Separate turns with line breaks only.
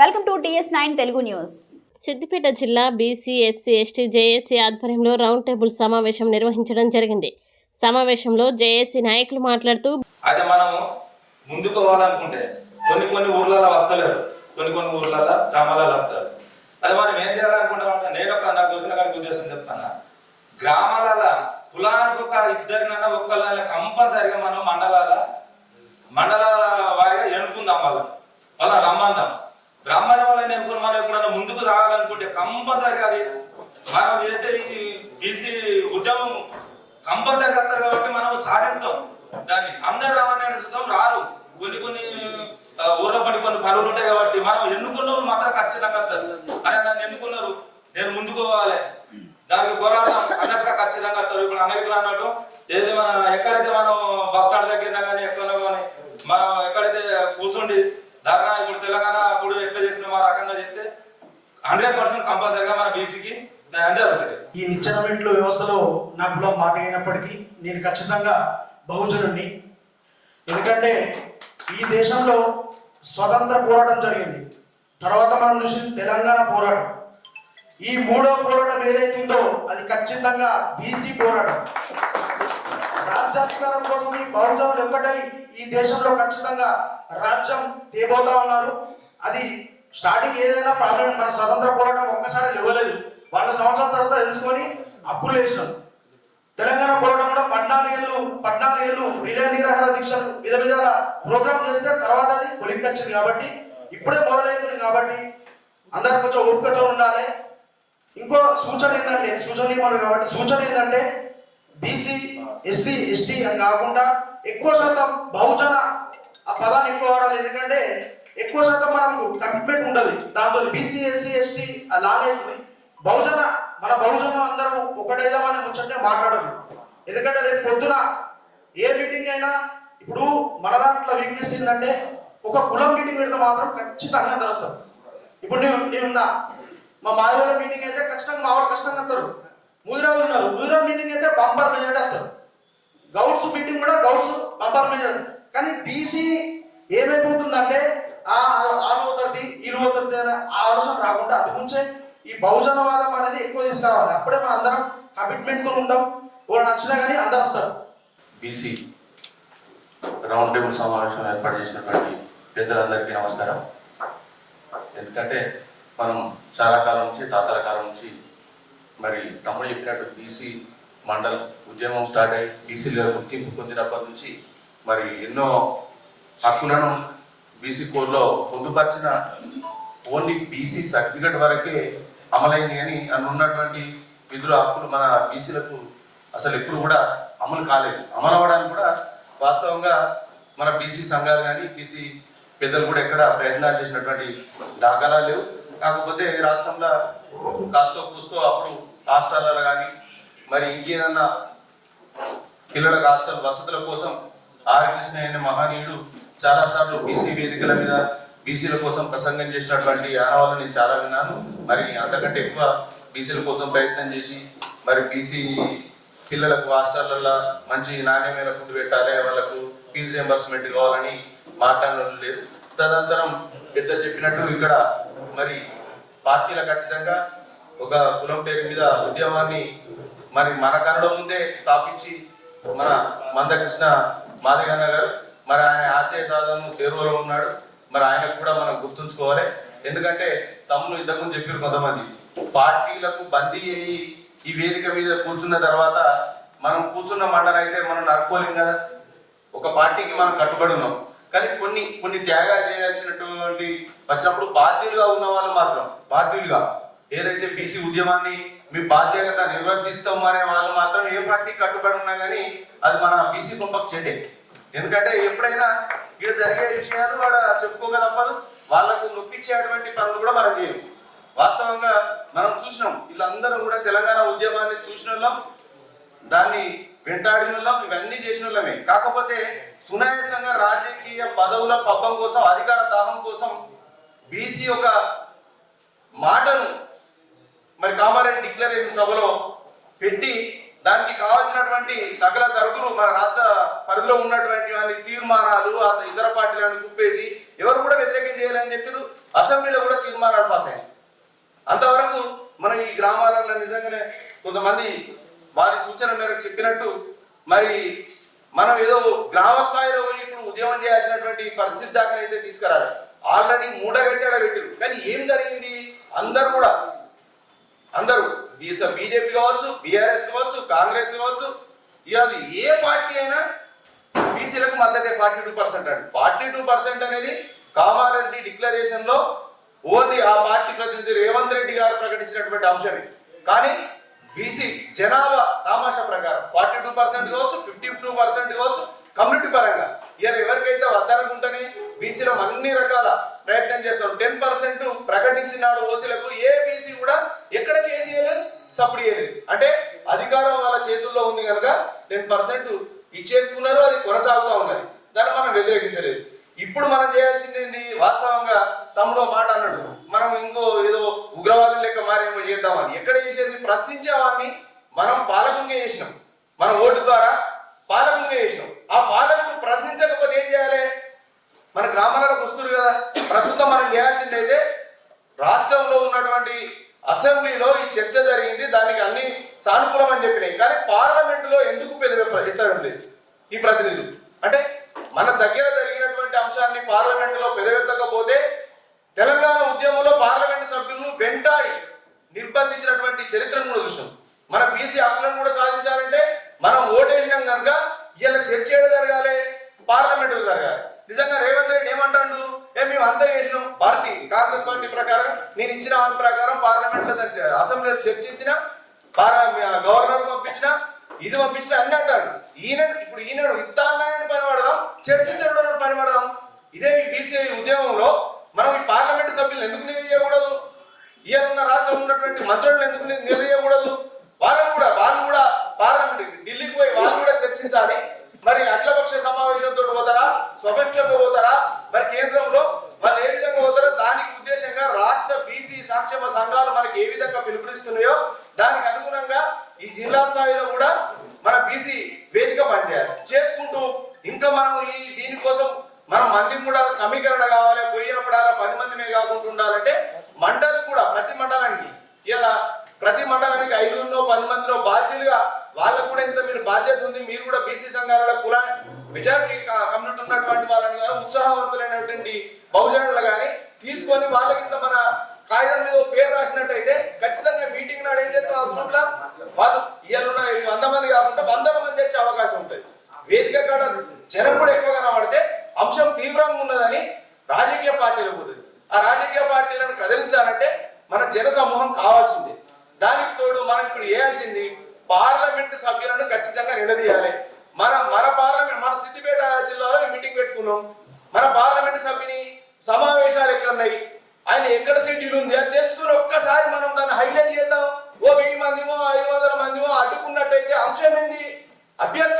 Welcome to TS nine Telugu news.
Siddipet జిల్లా BC SC ST JAC ఆధ్వర్యంలో round table సమావేశం నిర్వహించడం జరిగింది. సమావేశంలో జేఏసీ నాయకులు మాట్లాడుతూ
అయితే మనము ముందుకు పోవాలనుకుంటే కొన్ని కొన్ని ఊర్లలో వస్తలేరు. కొన్ని కొన్ని ఊర్లలో గ్రామాలలో వస్తారు. అది మనం ఏం చేయాలనుకుంటామంటే నేను ఒక నాకు వచ్చిన కానీ ఉద్దేశం చెప్తాను. గ్రామాలలో కులానికి ఒక ఇద్దరినైనా ఒక్కరినైనా కంపల్సరిగా మనం మండలాల మండల వారిగా ఎన్నుకుందాం వాళ్ళని. వాళ్ళ రమ్మందాం బ్రాహ్మణ వాళ్ళని ఎన్నుకుని మనం ఎప్పుడైనా ముందుకు సాగాలనుకుంటే కంపల్సరిగా అది మనం చేసే ఈ బీసీ ఉద్యమం కంపల్సరీ వస్తారు కాబట్టి మనం సాధిస్తాం. దాన్ని అందరు రావాలని చూద్దాం రారు కొన్ని కొన్ని ఊర్లో పడి కొన్ని పనులు ఉంటాయి కాబట్టి మనం ఎన్నుకున్న వాళ్ళు మాత్రం ఖచ్చితంగా వస్తారు. అనే దాన్ని ఎన్నుకున్నారు? నేను ముందుకు పోవాలి. దానికి పోరాటం అన్నట్టుగా ఖచ్చితంగా వస్తారు. ఇప్పుడు అన్నట్లు అన్నట్టు ఏది మన ఎక్కడైతే మనం బస్ స్టాండ్ దగ్గర కానీ ఎక్కడైనా కానీ మనం ఎక్కడైతే కూర్చుండి ధర్నా ఇప్పుడు తెలంగాణ అప్పుడు ఎట్లా చేసిన మా రకంగా చెప్తే హండ్రెడ్ పర్సెంట్ కంపల్సరీగా మన బీసీకి
ఈ నిచ్చెనమెంట్లు వ్యవస్థలో నా కులం మాట అయినప్పటికీ నేను ఖచ్చితంగా బహుజనుణ్ణి. ఎందుకంటే ఈ దేశంలో స్వతంత్ర పోరాటం జరిగింది. తర్వాత మనం చూసి తెలంగాణ పోరాటం. ఈ మూడో పోరాటం ఏదైతుందో అది ఖచ్చితంగా బీసీ పోరాటం. రాజ్యాధికారం కోసం ఈ బహుజనులు ఒక్కటై ఈ దేశంలో ఖచ్చితంగా రాజ్యం తేబోతా ఉన్నారు. అది స్టార్టింగ్ ఏదైనా ప్రాబ్లం మన స్వతంత్ర పోరాటం ఒక్కసారి ఇవ్వలేదు వంద సంవత్సరాల తర్వాత తెలుసుకొని అప్పులు వేసినాం. తెలంగాణ పోరాటం కూడా పద్నాలుగేళ్ళు పద్నాలుగేళ్ళు రిలే నిరాహార దీక్షలు విధ విధాల ప్రోగ్రామ్ చేస్తే తర్వాత అది కొలిక్కొచ్చింది కాబట్టి ఇప్పుడే మొదలైతుంది కాబట్టి అందరు కొంచెం ఓపికతో ఉండాలి. ఇంకో సూచన ఏంటంటే సూచన ఇవ్వాలి కాబట్టి సూచన ఏంటంటే బీసీ ఎస్సీ ఎస్టీ అని కాకుండా ఎక్కువ శాతం బహుజన ఆ పదాన్ని ఎక్కువ వాడాలి. ఎందుకంటే ఎక్కువ శాతం మనకు కమిట్మెంట్ ఉండదు. దాంతో బీసీ ఎస్సీ ఎస్టీ లానే బహుజన మన బహుజనం అందరం ఒకటేదామని ముచ్చటే మాట్లాడరు. ఎందుకంటే రేపు పొద్దున ఏ మీటింగ్ అయినా ఇప్పుడు మన దాంట్లో వీక్నెస్ ఏంటంటే ఒక కులం మీటింగ్ పెడితే మాత్రం ఖచ్చితంగా జరుగుతారు. ఇప్పుడు నేను నేనున్నా. మా మాధవుల మీటింగ్ అయితే ఖచ్చితంగా మా వాళ్ళు ఖచ్చితంగా వస్తారు. ముదిరాజు ఉన్నారు. ముదిరాజు మీటింగ్ అయితే బంపర్ మెజార్టీ వస్తారు. గౌడ్స్ మీటింగ్ కూడా గౌడ్స్ బంపర్ మెజార్టీ కానీ బీసీ ఏమైపోతుందంటే ఆ ఆలు అవుతుంది వీళ్ళు అనే ఆలోచన రాకుండా అది నుంచే ఈ బహుజనవాదం అనేది ఎక్కువ తీసుకురావాలి. అప్పుడే మనం అందరం కమిట్మెంట్తో ఉంటాం. వాళ్ళు నచ్చినా కానీ అందరు వస్తారు.
బీసీ రౌండ్ టేబుల్ సమావేశం ఏర్పాటు చేసినటువంటి పెద్దలందరికీ నమస్కారం. ఎందుకంటే మనం చాలా కాలం నుంచి తాతల కాలం నుంచి మరి తమ్ముడు చెప్పినట్టు బీసీ మండల్ ఉద్యమం స్టార్ట్ అయ్యి బీసీలో గుర్తింపు పొందినప్పటి నుంచి మరి ఎన్నో హక్కులను బీసీ కోడ్లో పొందుపరిచిన ఓన్లీ బీసీ సర్టిఫికెట్ వరకే అమలైంది అని ఉన్నటువంటి విధుల హక్కులు మన బీసీలకు అసలు ఎప్పుడు కూడా అమలు కాలేదు. అమలు అవ్వడానికి కూడా వాస్తవంగా మన బీసీ సంఘాలు కానీ బీసీ పెద్దలు కూడా ఎక్కడ ప్రయత్నాలు చేసినటువంటి దాఖలా లేవు. కాకపోతే రాష్ట్రంలో కాస్తో కూస్తో అప్పుడు హాస్టల్లో కానీ మరి ఇంకేదన్నా పిల్లలకు హాస్టల్ వసతుల కోసం ఆర్ కృష్ణ అనే మహనీయుడు చాలాసార్లు బీసీ వేదికల మీద బీసీల కోసం ప్రసంగం చేసినటువంటి ఆనవాళ్ళు నేను చాలా విన్నాను. మరి అంతకంటే ఎక్కువ బీసీల కోసం ప్రయత్నం చేసి మరి బీసీ పిల్లలకు హాస్టళ్ళల్లో మంచి నాణ్యమైన ఫుడ్ పెట్టాలి వాళ్ళకు ఫీజు రియంబర్స్మెంట్ కావాలని మాట్లాడడం లేదు తదనంతరం పెద్దలు చెప్పినట్టు ఇక్కడ మరి పార్టీల ఖచ్చితంగా ఒక కులం పేరు మీద ఉద్యమాన్ని మరి మన కన్నడ ముందే స్థాపించి మన మందకృష్ణ మాదిగన్న గారు మరి ఆయన ఆశయ సాధనను చేరువలో ఉన్నాడు. మరి ఆయనకు కూడా మనం గుర్తుంచుకోవాలి. ఎందుకంటే తమ్ముడు ఇంతకుముందు చెప్పారు కొంతమంది పార్టీలకు బందీ అయ్యి ఈ వేదిక మీద కూర్చున్న తర్వాత మనం కూర్చున్న మండలం అయితే మనం నడుపుకోలేం కదా. ఒక పార్టీకి మనం కట్టుబడి ఉన్నాం. కానీ కొన్ని కొన్ని త్యాగాలు చేయాల్సినటువంటి వచ్చినప్పుడు బాధ్యులుగా ఉన్న వాళ్ళు మాత్రం బాధ్యులుగా ఏదైతే బీసీ ఉద్యమాన్ని మీ బాధ్యత నిర్వర్తిస్తాం అనే వాళ్ళు మాత్రం ఏ పార్టీ కట్టుబడి ఉన్నా కానీ అది మన బీసీ పంపకు చెడ్డే ఎందుకంటే ఎప్పుడైనా ఇక్కడ జరిగే విషయాలు వాడు చెప్పుకోక తప్పదు వాళ్ళకు నొప్పించేటువంటి పనులు కూడా మనం చేయము. వాస్తవంగా మనం చూసినాం వీళ్ళందరూ కూడా తెలంగాణ ఉద్యమాన్ని చూసిన వాళ్ళం దాన్ని వెంటాడిన వాళ్ళం ఇవన్నీ చేసిన వాళ్ళమే కాకపోతే సునాయాసంగా రాజకీయ పదవుల పబ్బం కోసం అధికార దాహం కోసం బీసీ ఒక మాటను మరి కామారెడ్డి డిక్లరేషన్ సభలో పెట్టి దానికి కావాల్సినటువంటి సకల సరుకులు మన రాష్ట్ర పరిధిలో ఉన్నటువంటి అన్ని తీర్మానాలు ఇతర పార్టీలను కుప్పేసి ఎవరు కూడా వ్యతిరేకం చేయాలని చెప్పారు అసెంబ్లీలో కూడా తీర్మానాలు పాస్ అయ్యాయి అంతవరకు మనం ఈ గ్రామాలలో నిజంగానే కొంతమంది వారి సూచన మేరకు చెప్పినట్టు మరి మనం ఏదో గ్రామ స్థాయిలో పోయి ఇప్పుడు ఉద్యమం చేయాల్సినటువంటి పరిస్థితి దాకా అయితే తీసుకురాలి. ఆల్రెడీ మూడగట్టాడ పెట్టారు కానీ ఏం జరిగింది? అందరూ కూడా అందరూ బీజేపీ కావచ్చు బీఆర్ఎస్ కావచ్చు కాంగ్రెస్ కావచ్చు ఇవాళ ఏ పార్టీ అయినా బీసీలకు మద్దతే ఫార్టీ టూ పర్సెంట్ అండి. ఫార్టీ టూ పర్సెంట్ అనేది కామారెడ్డి డిక్లరేషన్లో ఓన్లీ ఆ పార్టీ ప్రతినిధి రేవంత్ రెడ్డి గారు ప్రకటించినటువంటి అంశమే. కానీ బీసీ జనాభా తామాషా ప్రకారం ఫార్టీ టూ పర్సెంట్ కావచ్చు ఫిఫ్టీ టూ పర్సెంట్ కావచ్చు కమ్యూనిటీ పరంగా ఇవాళ ఎవరికైతే వద్దనుకుంటేనే బీసీలో అన్ని రకాల ప్రయత్నం చేస్తాడు టెన్ పర్సెంట్ ప్రకటించినాడు ఓసీలకు ఏ బీసీ కూడా ఎక్కడికి కేసు చేయలేదు అంటే అధికారం వాళ్ళ చేతుల్లో ఉంది కనుక టెన్ పర్సెంట్ ఇచ్చేసుకున్నారు అది కొనసాగుతూ ఉన్నది. దాన్ని మనం వ్యతిరేకించలేదు. ఇప్పుడు మనం చేయాల్సింది ఏంది? వాస్తవంగా తమ్ముడు మాట అన్నాడు. మనం ఇంకో ఏదో ఉగ్రవాదం లెక్క మారేమో చేద్దామని. ఎక్కడ చేసేది? ప్రశ్నించే వాడిని మనం పాలకునిగా చేసినాం. మన ఓటు ద్వారా పాలకునిగా చేసినాం. ఆ పాలకుడు ప్రశ్నించ ఏం చేయాలి మన గ్రామాలకు వస్తున్నారు కదా ప్రస్తుతం మనం చేయాల్సింది అయితే రాష్ట్రంలో ఉన్నటువంటి అసెంబ్లీలో ఈ చర్చ జరిగింది దానికి అన్ని సానుకూలం అని చెప్పినాయి. కానీ పార్లమెంటులో ఎందుకు పెద్ద ఎత్తడం లేదు ఈ ప్రతినిధులు? అంటే మన దగ్గర జరిగినటువంటి అంశాన్ని పార్లమెంటులో పెదవెత్తకపోతే తెలంగాణ ఉద్యమంలో పార్లమెంటు సభ్యులను వెంటాడి నిర్బంధించినటువంటి చరిత్రను కూడా చూసాం మన బీసీ హక్కులను కూడా సాధించాలంటే మనం ఓటేసినాం కనుక ఇలా చర్చ జరగాలి? పార్లమెంటు జరగాలి. నిజంగా రేవంత్ రెడ్డి ఏమంటాడు? మేము అంతా చేసినాం. పార్టీ కాంగ్రెస్ పార్టీ ప్రకారం నేను ఇచ్చిన ప్రకారం పార్లమెంట్లో అసెంబ్లీలో చర్చించిన గవర్నర్ పంపించిన ఇది పంపించిన అన్ని అంటాడు. ఈయన ఇప్పుడు ఈయన ఇస్తానని పని పడదాం చర్చించడం పని పడదాం. ఇదే ఈ బీసీఐ ఉద్యమంలో మనం ఈ పార్లమెంట్ సభ్యులను ఎందుకు నిలదీయకూడదు? ఈయన రాష్ట్రంలో ఉన్నటువంటి మంత్రులను ఎందుకు నిలదీయకూడదు? వాళ్ళని కూడా వాళ్ళు కూడా పార్లమెంట్ ఢిల్లీకి పోయి వాళ్ళు కూడా చర్చించాలి. మరి అఖిలపక్ష సమావేశంతో పోతారా? స్వపక్షంతో పోతారా? మరి కేంద్రంలో వాళ్ళు ఏ విధంగా పోతారో దానికి ఉద్దేశంగా రాష్ట్ర బీసీ సంక్షేమ సంఘాలు మనకి ఏ విధంగా పిలుపునిస్తున్నాయో దానికి అనుగుణంగా ఈ జిల్లా స్థాయిలో కూడా మన బీసీ వేదిక పనిచేయాలి. చేసుకుంటూ ఇంకా మనం ఈ దీనికోసం మనం మంది కూడా సమీకరణ కావాలి. పోయినప్పుడల్లా పది మందిమే కాకుండా ఉండాలంటే మండలి కూడా ప్రతి మండలానికి ఇలా ప్రతి మండలానికి ఐదున్నో పది మందిలో బాధ్యులుగా వాళ్ళకు కూడా ఇంత మీరు బాధ్యత ఉంది. మీరు కూడా బీసీ సంఘాలలో కులా మెజారిటీ కమ్యూనిటీ ఉన్నటువంటి వాళ్ళని ఉత్సాహవంతులైనటువంటి బహుజనులు కానీ తీసుకొని వాళ్ళకి ఇంత మన కాగితం మీద ఓ పేరు రాసినట్టయితే ఖచ్చితంగా మీటింగ్ నాడు ఏం చేస్తాం ఆ గ్రూప్లో వాళ్ళు ఇవాళ ఉన్న ఈ వంద మంది కాకుండా వందల మంది వచ్చే అవకాశం ఉంటుంది వేదిక కాడ జనం కూడా ఎక్కువ కనబడితే అంశం తీవ్రంగా ఉన్నదని రాజకీయ పార్టీలకు పోతుంది ఆ రాజకీయ పార్టీలను కదిలించాలంటే మన జన సమూహం కావాల్సిందే దానికి తోడు మనం చేసింది పార్లమెంట్ సభ్యులను ఖచ్చితంగా నిలదీయాలి. మన మన పార్లమెంట్ మన సిద్దిపేట జిల్లాలో మీటింగ్ పెట్టుకున్నాం. మన పార్లమెంట్ సభ్యుని సమావేశాలు ఎక్కడున్నాయి? ఆయన ఎక్కడ షెడ్యూల్ ఉంది? అది తెలుసుకుని ఒక్కసారి మనం దాన్ని హైలైట్ చేద్దాం. ఓ వెయ్యి మందిమో ఐదు వందల మందిమో అడ్డుకున్నట్టయితే అంశం ఏంది? అభ్యర్థి